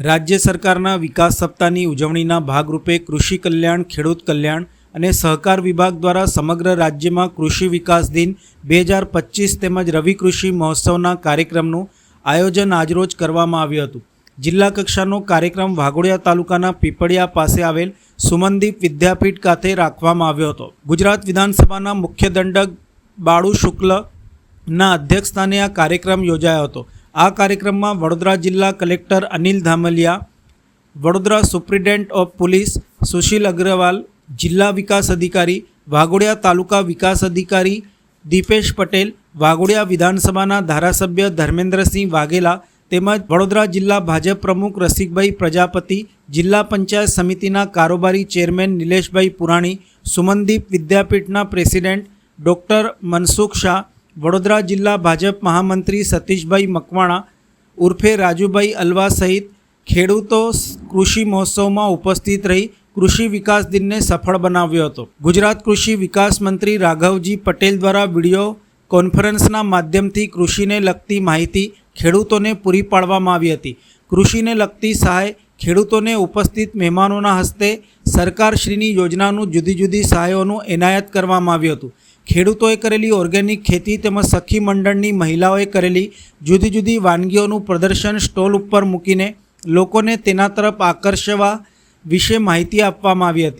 રાજ્ય સરકારના વિકાસ સપ્તાહની ઉજવણીના ભાગરૂપે કૃષિ કલ્યાણ, ખેડૂત કલ્યાણ અને સહકાર વિભાગ દ્વારા સમગ્ર રાજ્યમાં કૃષિ વિકાસ દિન બે હજાર પચીસ તેમજ રવિ કૃષિ મહોત્સવના કાર્યક્રમનું આયોજન આજરોજ કરવામાં આવ્યું હતું. જિલ્લા કક્ષાનો કાર્યક્રમ વાઘોડિયા તાલુકાના પીપળિયા પાસે આવેલ સુમનદીપ વિદ્યાપીઠ ખાતે રાખવામાં આવ્યો હતો. ગુજરાત વિધાનસભાના મુખ્ય દંડક બાળુ શુક્લના અધ્યક્ષસ્થાને આ કાર્યક્રમ યોજાયો હતો. આ કાર્યક્રમમાં વડોદરા જિલ્લા collector Anil Dhamaliya, Vadodara superintendent of police Sushil Agarwal, જિલ્લા વિકાસ અધિકારી વાઘોડિયા તાલુકા વિકાસ અધિકારી દીપેશ પટેલ, વાઘોડિયા વિધાનસભાના ધારાસભ્ય ધર્મેન્દ્રસિંહ વાઘેલા તેમજ વડોદરા જિલ્લા ભાજપ પ્રમુખ રસિકભાઈ પ્રજાપતિ, જિલ્લા પંચાયત સમિતિના કારોબારી ચેરમેન નિલેશભાઈ પુરાણી, સુમનદીપ વિદ્યાપીઠના પ્રેસિડેન્ટ ડૉક્ટર મનસુખ શાહ વડોદરા જિલ્લા ભાજપ મહામંત્રી સતીશભાઈ મકવાણા ઉર્ફે રાજુભાઈ અલવા સહિત ખેડૂતો કૃષિ મહોત્સવમાં ઉપસ્થિત રહી કૃષિ વિકાસ દિનને સફળ બનાવ્યો હતો. ગુજરાત કૃષિ વિકાસ મંત્રી રાઘવજી પટેલ દ્વારા વીડિયો કોન્ફરન્સના માધ્યમથી કૃષિને લગતી માહિતી ખેડૂતોને પૂરી પાડવામાં આવી હતી. કૃષિને લગતી સહાય ખેડૂતોને ઉપસ્થિત મહેમાનોના હસ્તે સરકારશ્રીની યોજનાનું જુદી જુદી સહાયોનું એનાયત કરવામાં આવ્યું હતું. ખેડૂતોએ કરેલી ઓર્ગેનિક ખેતી તેમજ સખી મંડળની મહિલાઓએ કરેલી જુદી જુદી વાનગીઓનું પ્રદર્શન સ્ટોલ ઉપર મૂકીને લોકોને તેના તરફ આકર્ષવા વિશે માહિતી આપવામાં આવી હતી.